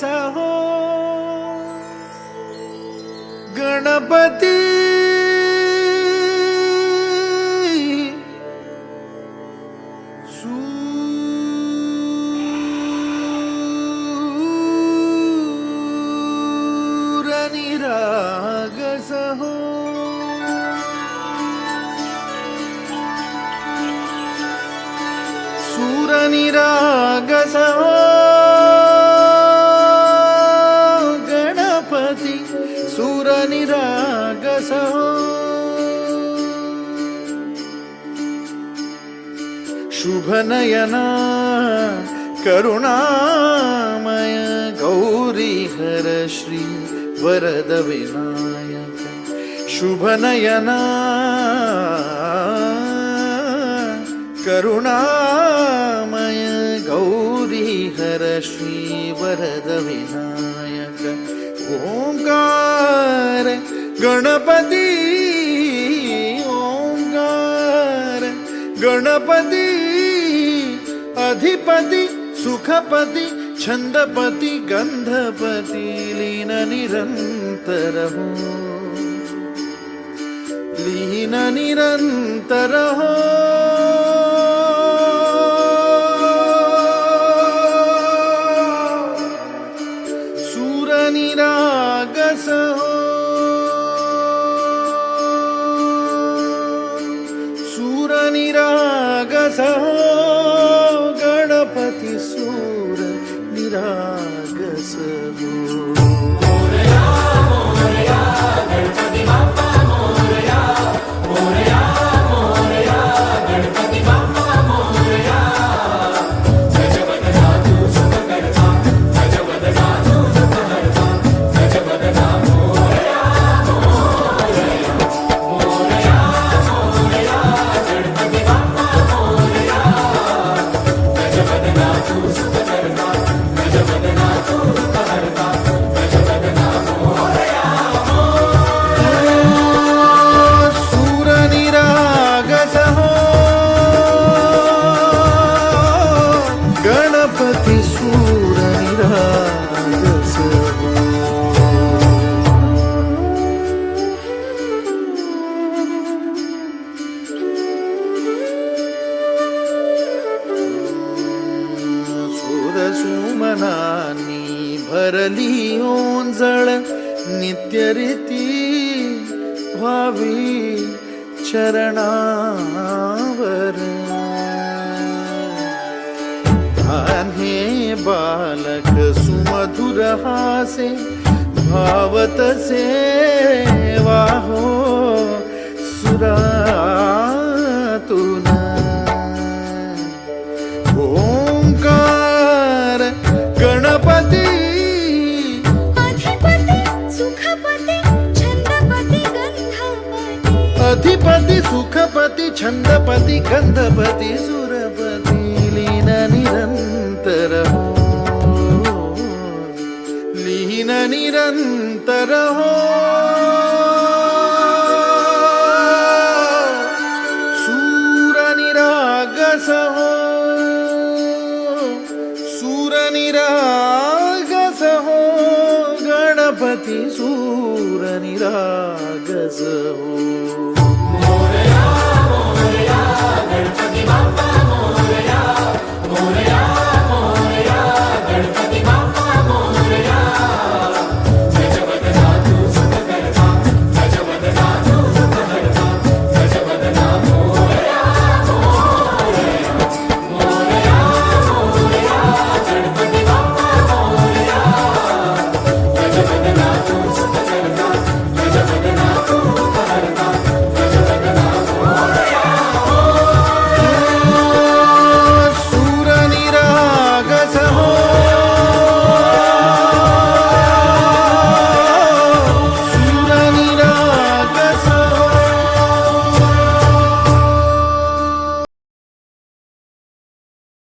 सहो गणपति सुरनिरागसः सुरनिरागस सूरनिरागसहो शुभनयना करुणामय गौरीहर श्री वरद विनायक। शुभ शुभनयना करुणामय गौरीहर श्री वरद विनायक। ओंकार गणपती ओंकार गणपती अधिपती सुखपती छंदपती गंधपती लीन निरंतर हो लीन निरंतर हो सूरनिरागस हो गणपति सुरसुमनानी भरली ओंजळ नित्यरीती व्हावी चरणावर। बालक सुमधुर हासे भावतसे वाहो सुरातुन సుఖపతి ఛందపతి గంధపతి సురపతి లీన నిరంతరహో. లీన నిరంతరహో. సూర నిరాగసహో. సూర నిరాగసహో. గణపతి సూర నిరాగసహో. गणपती